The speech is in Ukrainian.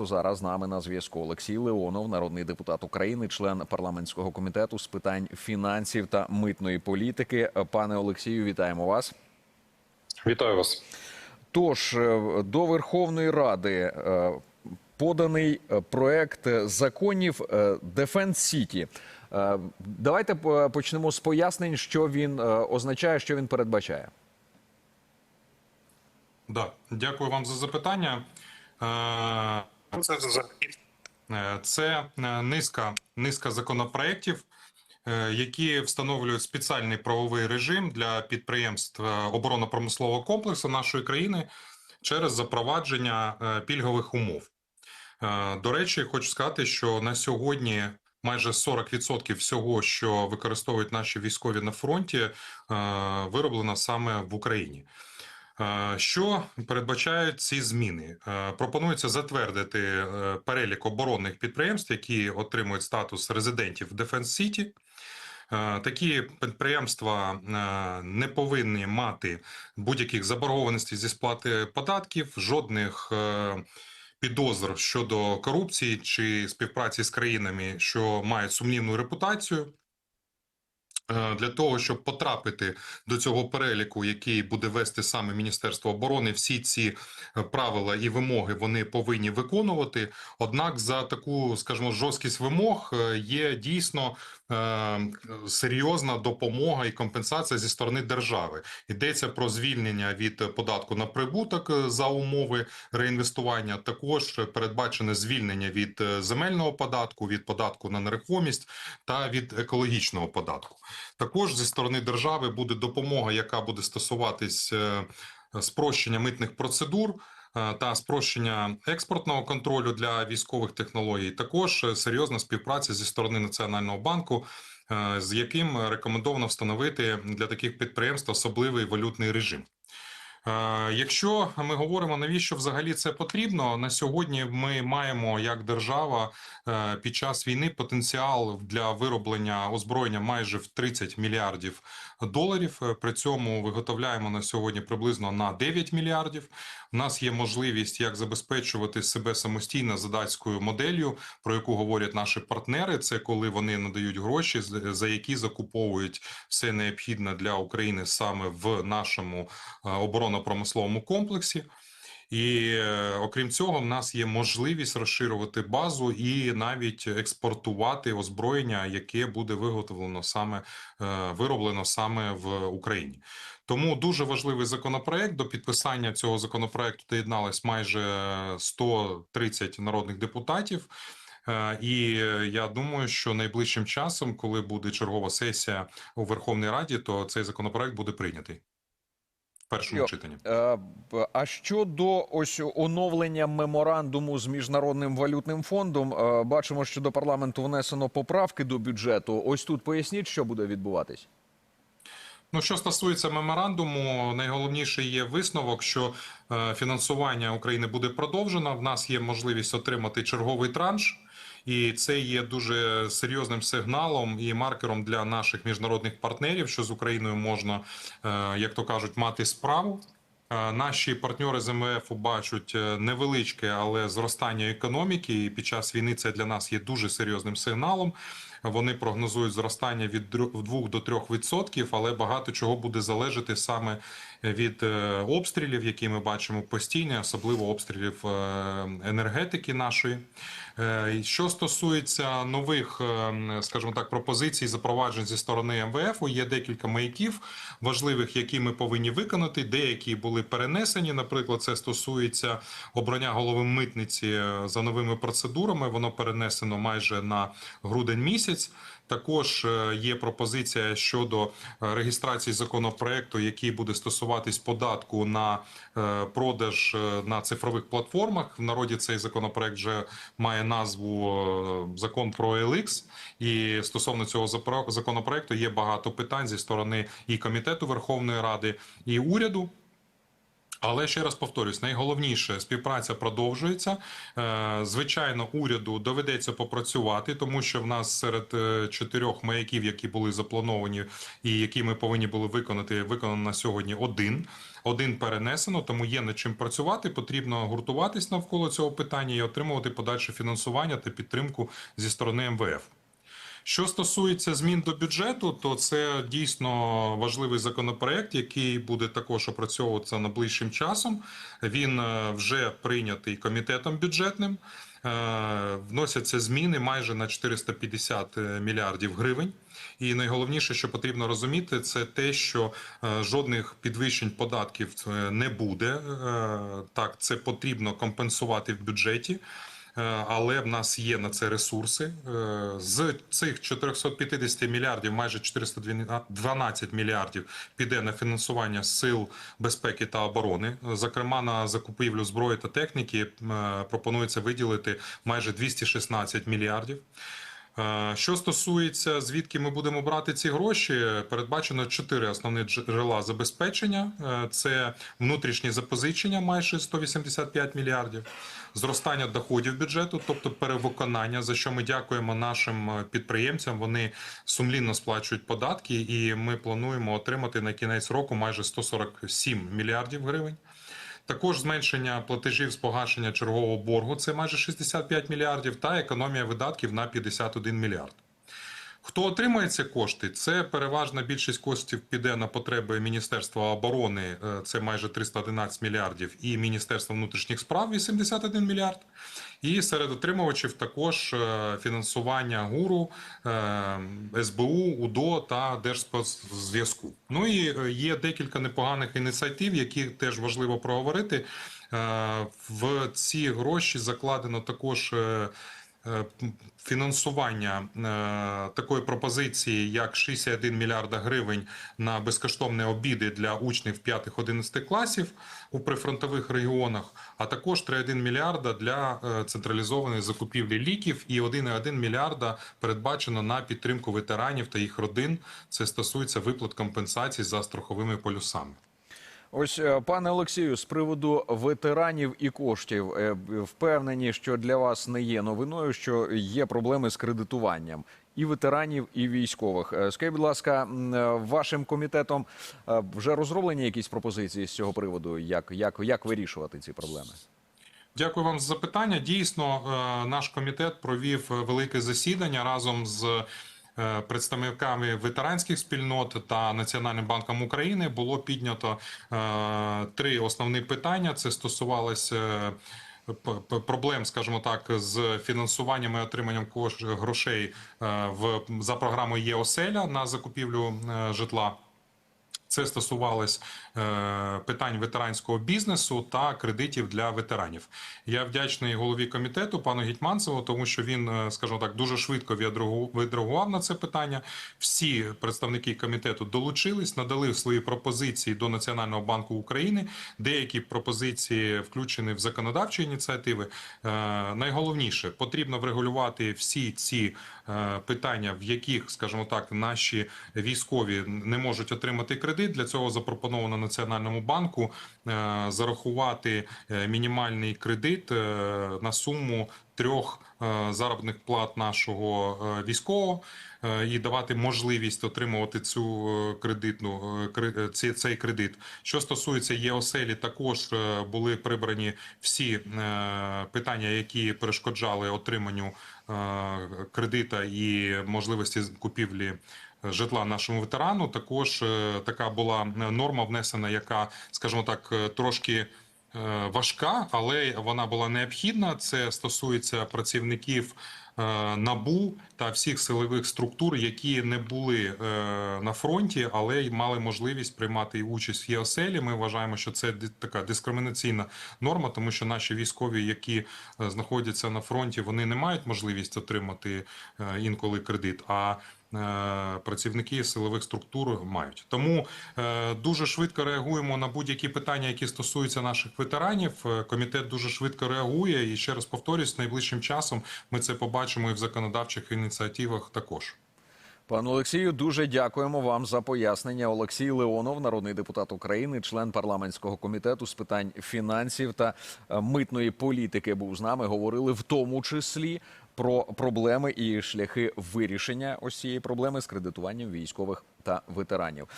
просто зараз з нами на зв'язку Олексій Леонов, народний депутат України, член парламентського комітету з питань фінансів та митної політики. Пане Олексію, вітаємо вас. Вітаю вас. Тож е, до Верховної Ради е, поданий е, проект законів Дефенс Сіті. Давайте почнемо з пояснень, що він означає, що він передбачає. Да, дякую вам за запитання. Це, е, це е, низка, низка законопроєктів, е, які встановлюють спеціальний правовий режим для підприємств оборонно-промислового комплексу нашої країни через запровадження пільгових умов. До речі, хочу сказати, що на сьогодні майже 40% всього, що використовують наші військові на фронті, вироблено саме в Україні. Що передбачають ці зміни? Пропонується затвердити е, перелік оборонних підприємств, які отримують статус резидентів City. Е, Такі підприємства е, не повинні мати будь-яких заборгованостей зі сплати податків, жодних е, підозр щодо корупції чи співпраці з країнами, що мають сумнівну репутацію. Е, Для того щоб потрапити до цього переліку, який буде вести саме Міністерство оборони, всі ці е, правила і вимоги вони повинні виконувати. Однак, за таку, скажімо, жорсткість вимог е, є дійсно серйозна допомога і компенсація зі сторони держави. Йдеться про звільнення від податку на прибуток за умови реінвестування. Також передбачене звільнення від земельного податку, від податку на нерухомість та від екологічного податку. Також зі сторони держави буде допомога, яка буде стосуватись е, спрощення митних процедур. е, Та спрощення експортного контролю для військових технологій, також е, серйозна співпраця зі сторони Національного банку, з яким рекомендовано встановити для таких підприємств особливий валютний режим. Е, Якщо ми говоримо, навіщо взагалі це потрібно, на сьогодні ми маємо як держава е, під час війни потенціал для вироблення озброєння майже в 30 мільярдів доларів. Е, При цьому виготовляємо на сьогодні приблизно на 9 мільярдів. У нас є можливість як забезпечувати себе самостійно за датською моделлю, про яку говорять наші партнери. Це коли вони надають гроші, за які закуповують все необхідне для України саме в нашому е, оборонно-промисловому комплексі. І е, окрім цього, в нас є можливість розширювати базу і навіть експортувати озброєння, яке буде виготовлено саме е, вироблено саме в Україні. Тому дуже важливий законопроект. До підписання цього законопроекту доєдналось майже 130 народних депутатів. Е, І е, я думаю, що найближчим часом, коли буде чергова сесія у Верховній Раді, то цей законопроект буде прийнятий першому читанні. Е, А щодо ось оновлення меморандуму з міжнародним валютним фондом, е, бачимо, що до парламенту внесено поправки до бюджету. Ось тут поясніть, що буде відбуватись. Ну, що стосується меморандуму, найголовніше є висновок, що е, фінансування України буде продовжено. В нас є можливість отримати черговий транш, і це є дуже серйозним сигналом і маркером для наших міжнародних партнерів, що з Україною можна, е, як то кажуть, мати справу. Е, Наші партнери з МВФ бачать е, невеличке, але зростання економіки. І під час війни це для нас є дуже серйозним сигналом. Вони прогнозують зростання від 2 до 3 відсотків, але багато чого буде залежати саме від е, обстрілів, які ми бачимо постійно, особливо обстрілів е, енергетики нашої. Е, Що стосується нових, е, скажімо так, пропозицій, запроваджень зі сторони МВФ, є декілька маяків важливих, які ми повинні виконати. Деякі були перенесені. Наприклад, це стосується обрання голови митниці е, за новими процедурами. Воно перенесено майже на грудень місяць. Також е, є пропозиція щодо е, реєстрації законопроекту, який буде стосуватись податку на е, продаж на цифрових платформах. В народі цей законопроект вже має назву Закон про LX. І стосовно цього законопроекту є багато питань зі сторони і комітету Верховної Ради, і уряду. Але ще раз повторюсь, найголовніше співпраця продовжується. Е, Звичайно, уряду доведеться попрацювати, тому що в нас серед е, чотирьох маяків, які були заплановані і які ми повинні були виконати, виконано на сьогодні один. Один перенесено, тому є над чим працювати. Потрібно гуртуватись навколо цього питання і отримувати подальше фінансування та підтримку зі сторони МВФ. Що стосується змін до бюджету, то це дійсно важливий законопроект, який буде також опрацьовуватися найближчим часом. Він е, вже прийнятий комітетом бюджетним. Е, Вносяться зміни майже на 450 мільярдів гривень. І найголовніше, що потрібно розуміти, це те, що е, жодних підвищень податків е, не буде. Е, Так, це потрібно компенсувати в бюджеті. Е, але в нас є на це ресурси. Е, З цих 450 мільярдів, майже 412 мільярдів піде на фінансування сил безпеки та оборони. Зокрема, на закупівлю зброї та техніки е, пропонується виділити майже 216 мільярдів. Е, Що стосується звідки ми будемо брати ці гроші, передбачено чотири основні джерела забезпечення: Е, це внутрішні запозичення, майже 185 мільярдів, зростання доходів бюджету, тобто перевиконання, за що ми дякуємо нашим е, підприємцям. Вони сумлінно сплачують податки, і ми плануємо отримати на кінець року майже 147 мільярдів гривень. Також зменшення платежів з погашення чергового боргу це майже 65 мільярдів, та економія видатків на 51 мільярд. Хто отримає ці кошти? Це переважна більшість коштів піде на потреби Міністерства оборони, е, це майже 311 мільярдів, і Міністерства внутрішніх справ 81 мільярд. І серед отримувачів також е, фінансування ГУРу, е, СБУ, УДО та Держспецзв'язку. Ну і є декілька непоганих ініціатив, які теж важливо проговорити. В ці гроші закладено також. Е, Фінансування е, такої пропозиції, як 61 мільярда гривень на безкоштовні обіди для учнів 5-11 класів у прифронтових регіонах, а також 3,1 мільярда для е, централізованої закупівлі ліків і 1,1 мільярда передбачено на підтримку ветеранів та їх родин. Це стосується виплат компенсацій за страховими полюсами. Ось, е, пане Олексію, з приводу ветеранів і коштів, е, впевнені, що для вас не є новиною, що є проблеми з кредитуванням і ветеранів, і військових. Е, Скажіть, будь ласка, вашим комітетом вже розроблені якісь пропозиції з цього приводу? Як, як, як вирішувати ці проблеми? Дякую вам за запитання. Дійсно, наш комітет провів велике засідання разом з представниками ветеранських спільнот та Національним банком України. Було піднято е, три основні питання. Це стосувалося. е, Проблем, скажімо так, з фінансуванням і отриманням грошей е, в за програмою ЄОСЕЛЯ на закупівлю е, житла. Це стосувалось е, питань ветеранського бізнесу та кредитів для ветеранів. Я вдячний голові комітету пану Гітьманцеву, тому що він, е, скажімо так, дуже швидко відреагу- відреагував на це питання. Всі представники комітету долучились, надали свої пропозиції до Національного банку України. Деякі пропозиції включені в законодавчі ініціативи. Е, найголовніше потрібно врегулювати всі ці питання, в яких, скажімо так, наші військові не можуть отримати кредит. Для цього запропоновано Національному банку е, зарахувати е, мінімальний кредит е, на суму трьох заробітних плат нашого військового і давати можливість отримувати цю кредитну цей кредит. Що стосується ЄОСЕЛі, також були прибрані всі питання, які перешкоджали отриманню кредита і можливості купівлі житла нашому ветерану. Також е, така була норма внесена, яка, скажімо так, е, трошки е, важка, але вона була необхідна. Це стосується працівників е, НАБУ та всіх силових структур, які не були е, на фронті, але й мали можливість приймати участь в ЄОСЕЛі. Ми вважаємо, що це така дискримінаційна норма, тому що наші військові, які е, знаходяться на фронті, вони не мають можливість отримати е, інколи кредит. А е, Працівники силових структур мають тому е, дуже швидко реагуємо на будь-які питання, які стосуються наших ветеранів. Е, Комітет дуже швидко реагує і ще раз повторюсь, найближчим часом ми це побачимо і в законодавчих ініціативах також. Пане Олексію, дуже дякуємо вам за пояснення. Олексій Леонов, народний депутат України, член парламентського комітету з питань фінансів та е, митної політики, був з нами. Говорили в тому числі про проблеми і шляхи вирішення ось цієї проблеми з кредитуванням військових та ветеранів.